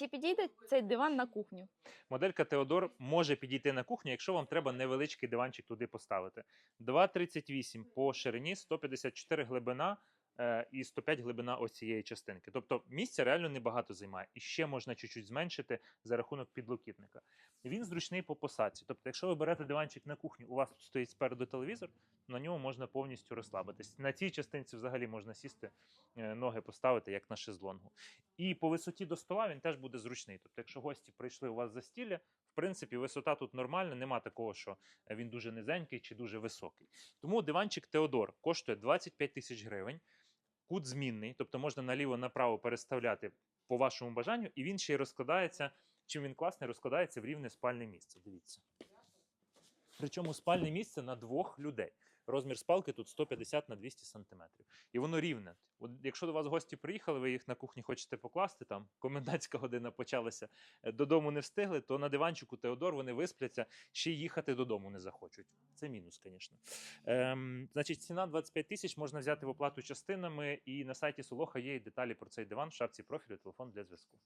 чи підійде цей диван на кухню? Моделька Теодор може підійти на кухню, якщо вам треба невеличкий диванчик туди поставити. 2,38 по ширині, 154 глибина е, і 105 глибина ось цієї частинки. Тобто місця реально небагато займає. І ще можна чуть-чуть зменшити за рахунок підлокітника. Він зручний по посадці. Тобто, якщо ви берете диванчик на кухню, у вас тут стоїть спереду телевізор, на ньому можна повністю розслабитись. На цій частинці взагалі можна сісти, е, ноги поставити, як на шезлонгу. І по висоті до стола він теж буде зручний. Тобто, якщо гості прийшли у вас за стілля, в принципі, висота тут нормальна, нема такого, що е, він дуже низенький чи дуже високий. Тому диванчик Теодор коштує 25 тисяч гривень. Кут змінний, тобто можна наліво-направо переставляти по вашому бажанню, і він ще й розкладається. Чим він класний, розкладається в рівне спальне місце. Дивіться. Причому спальне місце на двох людей. Розмір спалки тут 150 на 200 сантиметрів. І воно рівне. От якщо до вас гості приїхали, ви їх на кухні хочете покласти, там комендантська година почалася, е, додому не встигли, то на диванчику Теодор вони виспляться, ще їхати додому не захочуть. Це мінус, звісно. Ем, значить, ціна 25 тисяч можна взяти в оплату частинами, і на сайті Солоха є і деталі про цей диван в шапці профілю, телефон для зв'язку.